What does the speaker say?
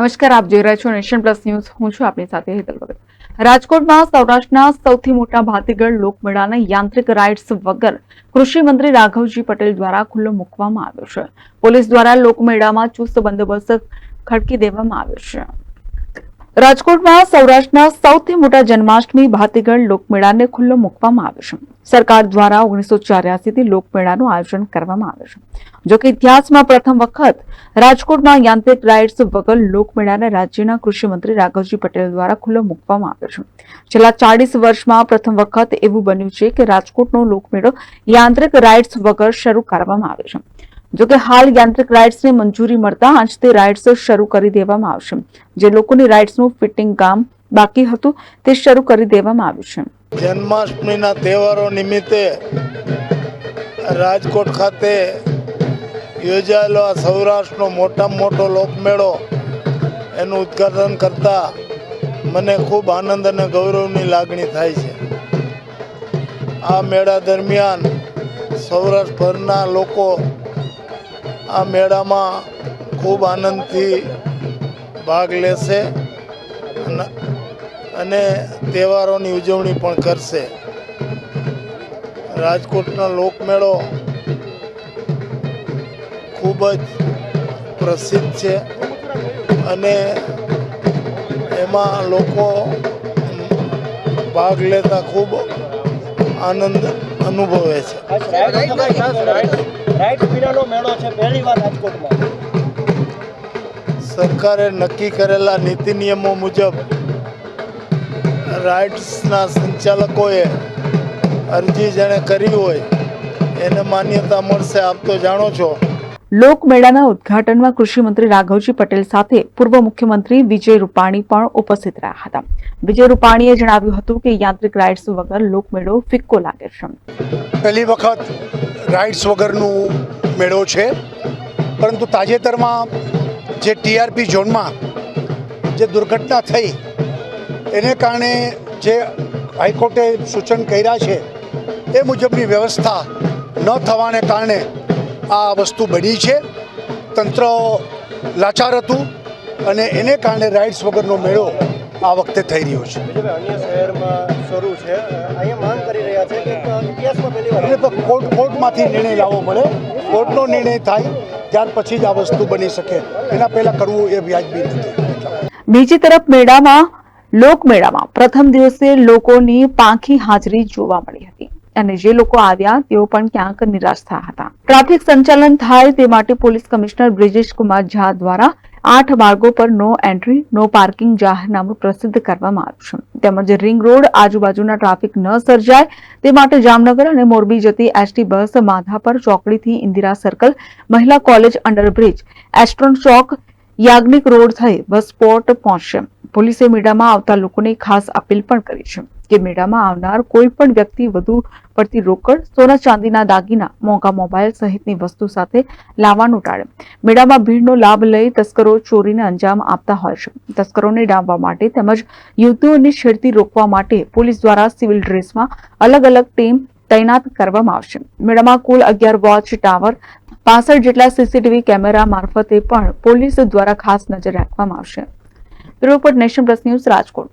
નમસ્કાર, આપ જોઈ રહ્યા છો નેશન પ્લસ ન્યૂઝ. હું છું આપની સાથે હેતલ ભગત. રાજકોટમાં સૌરાષ્ટ્રના સૌથી મોટા ભાતીગઢ લોકમેળાને યાંત્રિક રાઇડ્સ વગર કૃષિ મંત્રી રાઘવજી પટેલ દ્વારા ખુલ્લો મૂકવામાં આવ્યો છે. પોલીસ દ્વારા લોકમેળામાં ચુસ્ત બંદોબસ્ત ખડકી દેવામાં આવ્યો છે. રાજકોટમાં સૌરાષ્ટ્રના સૌથી મોટા જન્માષ્ટમી ભાતીગળ લોકમેળાને ખુલ્લો મૂકવામાં આવ્યો છે. સરકાર દ્વારા ઓગણીસો ચોર્યાસીથી લોકમેળાનું આયોજન કરવામાં આવ્યું છે. જોકે ઇતિહાસમાં પ્રથમ વખત રાજકોટમાં યાંત્રિક રાઇડ્સ વગર લોકમેળાને રાજ્યના કૃષિમંત્રી રાઘવજી પટેલ દ્વારા ખુલ્લો મૂકવામાં આવ્યો છે. છેલ્લા ચાળીસ વર્ષમાં પ્રથમ વખત એવું બન્યું છે કે રાજકોટનો લોકમેળો યાંત્રિક રાઇડ્સ વગર શરૂ કરવામાં આવ્યો છે. જોકે હાલ યાંત્રિક રાઇડ્સને મંજૂરી મળતા આજથી રાઇડ્સ શરૂ કરી દેવામાં આવશે. જે લોકોની રાઇડ્સનું ફિટિંગ કામ બાકી હતું, તે શરૂ કરી દેવામાં આવ્યું છે. જન્માષ્ટમીના તહેવારો નિમિત્તે રાજકોટ ખાતે યોજાયેલો આ સૌરાષ્ટ્રનો મોટામાં મોટો લોકમેળો એનું ઉદ્ઘાટન કરતા મને ખૂબ આનંદ અને ગૌરવની લાગણી થાય છે. આ મેળા દરમિયાન સૌરાષ્ટ્રભરના લોકો આ મેળામાં ખૂબ આનંદથી ભાગ લેશે અને તહેવારોની ઉજવણી પણ કરશે. રાજકોટનો લોકમેળો ખૂબ જ પ્રસિદ્ધ છે અને એમાં લોકો ભાગ લેતા ખૂબ આનંદ અનુભવે છે. રાઈટ પીણાનો મેળો છે પહેલી વાર રાજકોટમાં. સરકારે નક્કી કરેલા નીતિ નિયમો મુજબ રાઇટ્સના સંચાલકોએ અરજી જેણે કરી હોય એને માન્યતા મળશે આપ તો જાણો છો. લોકમેળાના ઉદ્ઘાટનમાં કૃષિ મંત્રી રાઘવજી પટેલ સાથે પૂર્વ મુખ્યમંત્રી વિજય રૂપાણી પણ ઉપસ્થિત રહ્યા હતા. વિજય રૂપાણીએ જણાવ્યું હતું કે યાંત્રિક રાઇડ્સ વગર લોકમેળો ફિક્કો લાગે છે. પહેલી વખત રાઇડ્સ વગરનું મેળો છે. પરંતુ તાજેતરમાં જે ટીઆરપી ઝોનમાં જે દુર્ઘટના થઈ એને કારણે જે હાઈકોર્ટે સૂચન કર્યા છે એ મુજબની વ્યવસ્થા ન થવાને કારણે આ વસ્તુ બની છે. તંત્ર લાચાર હતું અને એને કારણે રાઇડ્સ વગરનો મેળો આ વખતે થઈ રહ્યો છે. અન્ય શહેરમાં શરૂ છે. અહીંયા માંગ કરી રહ્યા છે કે ઇતિહાસમાં પહેલી વાર. કોર્ટ કોર્ટમાંથી નિર્ણય લાવવો પડે. કોર્ટનો નિર્ણય થાય, ત્યાર પછી જ આ વસ્તુ બની શકે. એના પહેલાં કરવું એ વ્યાજબી નથી. બીજી તરફ મેળામાં, લોકમેળામાં પ્રથમ દિવસે લોકોની પાંખી હાજરી જોવા મળી હતી. અને જે લોકો આવ્યા, તેઓ પણ ક્યાંક નિરાશ થયા હતા. ટ્રાફિક સંચાલન થાય તે માટે પોલીસ કમિશનર બ્રિજેશ કુમાર ઝા દ્વારા આઠ માર્ગો પર નો એન્ટ્રી નો પાર્કિંગ જાહેરનામું પ્રસિદ્ધ કરવામાં આવ્યું છે. તેમજ રિંગ રોડ આજુબાજુના ટ્રાફિક ન સર્જાય, તે માટે જામનગર અને મોરબી જતી એસટી બસ માધાપર ચોકડીથી ઇન્દિરા સર્કલ મહિલા college underbridge Astron Chowk, Yagnik road થઈ બસ સ્પોટ પહોંચશે. પોલીસે મીડામાં આવતા લોકોને ખાસ અપીલ પણ કરી છે. કે મેળામાં આવનાર કોઈ પણ વ્યક્તિ વધુ પડતી રોકડ સોના ચાંદીના દાગીના, મોંઘા મોબાઈલ સહિતની વસ્તુ સાથે લાવવાનું ટાળે. મેળામાં ભીડનો લાભ લઈ તસ્કરો ચોરીને અંજામ આપતા હોય છે. તસ્કરોને ડામવા માટે તેમજ યુવતીઓની છેડતી રોકવા માટે પોલીસ દ્વારા સિવિલ ડ્રેસમાં અલગ અલગ ટીમ તૈનાત કરવામાં આવશે. મેળામાં કુલ અગિયાર વોચ ટાવર, પાસઠ જેટલા સીસીટીવી કેમેરા મારફતે પણ પોલીસ દ્વારા ખાસ નજર રાખવામાં આવશે. Report nation plus news Rajkot.